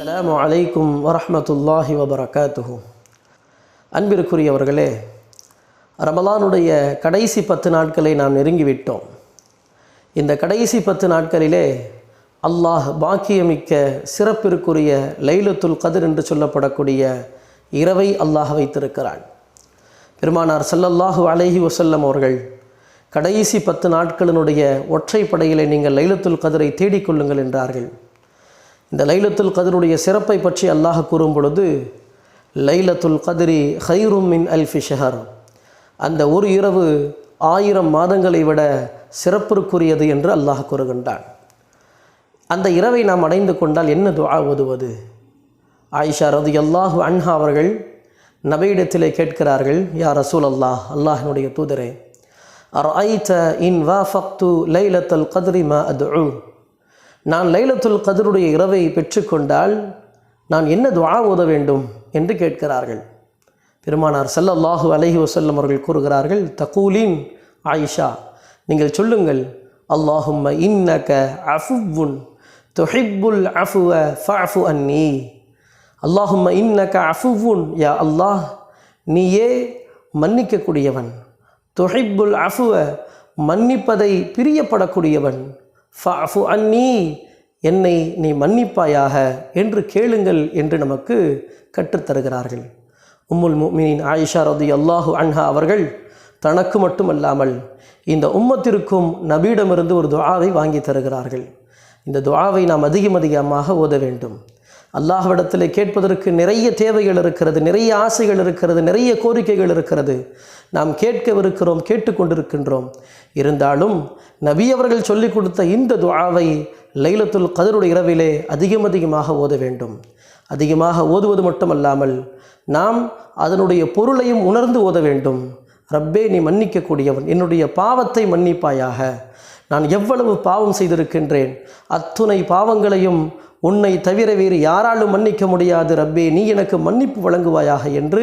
அலாம் வலைக்கும் வரமத்துல்லாஹி வபரகாத்துஹு. அன்பிற்குரியவர்களே ரமலானுடைய கடைசி பத்து நாட்களை நாம் நெருங்கிவிட்டோம். இந்த கடைசி பத்து நாட்களிலே அல்லாஹ் பாக்கியமிக்க சிறப்பிற்குரிய லைலத்துல் கதிர் என்று சொல்லப்படக்கூடிய இரவை அல்லாஹ் வைத்திருக்கிறான். பெருமானார் சல்லல்லாஹு அலஹி வசல்லம் அவர்கள் கடைசி பத்து நாட்களினுடைய ஒற்றை படையிலே நீங்கள் லைலத்துல் கதிரை தேடிக்கொள்ளுங்கள் என்றார்கள். இந்த லைலத்துல் கதிருடைய சிறப்பை பற்றி அல்லாஹ் கூறும் பொழுது லைலத்துல் கதிரி ஹைரும் மின் அல்ஃபி ஷஹர். அந்த ஒரு இரவு ஆயிரம் மாதங்களை விட சிறப்பிற்குரியது என்று அல்லாஹ் கூறுகின்றான். அந்த இரவை நாம் அடைந்து கொண்டால் என்ன துவா ஓதுவது? ஆயிஷா ரது அல்லாஹு அன்ஹா அவர்கள் நபையிடத்திலே கேட்கிறார்கள் யார் ரசூல் அல்லாஹ் அல்லாஹினுடைய தூதரே அர்ஐத இன் வாஃபக்து லைலத்துல் கதிரி மா அது நான் லைலத்துல் கதருடைய இரவை பெற்றுக்கொண்டால் நான் என்ன துவா ஓத வேண்டும் என்று கேட்கிறார்கள். பெருமானார் ஸல்லல்லாஹு அலஹி வசல்லம் அவர்கள் கூறுகிறார்கள் தகூலின் ஆயிஷா நீங்கள் சொல்லுங்கள் அல்லாஹும்ம இன்னக அஃபுவுன் துஹிப்புல் அஃபுவ ஃபஅஃபு அன்னி. அல்லாஹும்ம இன்னக அஃபுவுன் யா அல்லாஹ் நீயே மன்னிக்கக்கூடியவன். துஹிப்புல் அஃபுவ மன்னிப்பதை பிரியப்படக்கூடியவன். ஃப அஃபு அன்னி என்னை நீ மன்னிப்பாயாக என்று கேளுங்கள் என்று நமக்கு கற்றுத்தருகிறார்கள் உம்முல் முமினின் ஆயிஷா ரதி அல்லாஹு அன்ஹா அவர்கள் தனக்கு மட்டுமல்லாமல் இந்த உம்மத்திற்கும் நபியிடமிருந்து ஒரு துவாவை வாங்கி தருகிறார்கள். இந்த துவாவை நாம் அதிகம் அதிகமாக ஓத வேண்டும். அல்லாஹ்விடத்தில் கேட்பதற்கு நிறைய தேவைகள் இருக்கிறது நிறைய ஆசைகள் இருக்கிறது நிறைய கோரிக்கைகள் இருக்கிறது. நாம் கேட்கவிருக்கிறோம் கேட்டுக்கொண்டிருக்கின்றோம். இருந்தாலும் நபி அவர்கள் சொல்லிக் கொடுத்த இந்த துவாவை லைலத்துல் கதருடைய இரவிலே அதிகம் அதிகமாக ஓத வேண்டும். அதிகமாக ஓதுவது மட்டுமல்லாமல் நாம் அதனுடைய பொருளையும் உணர்ந்து ஓத வேண்டும். ரப்பே நீ மன்னிக்கக்கூடியவன். என்னுடைய பாவத்தை மன்னிப்பாயாக. நான் எவ்வளவு பாவம் செய்திருக்கின்றேன். அத்துணை பாவங்களையும் உன்னை தவிர வேறு யாராலும் மன்னிக்க முடியாது ரப்பே. நீ எனக்கு மன்னிப்பு வழங்குவாயாக என்று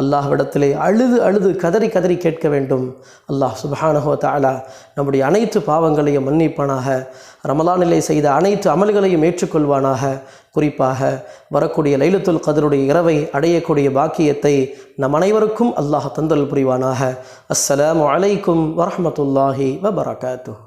அல்லாஹ்விடத்திலே அழுது அழுது கதறி கதறி கேட்க வேண்டும். அல்லாஹ் சுபஹானஹோ தாலா நம்முடைய அனைத்து பாவங்களையும் மன்னிப்பானாக. ரமலானிலே செய்த அனைத்து அமல்களையும் ஏற்றுக்கொள்வானாக. குறிப்பாக வரக்கூடிய லைலத்துல் கதருடைய இரவை அடையக்கூடிய பாக்கியத்தை நம் அனைவருக்கும் அல்லாஹ் தந்தல் புரிவானாக. அஸ்ஸலாம் அலைக்கும் வரமத்துல்லாஹி வபரகாத்து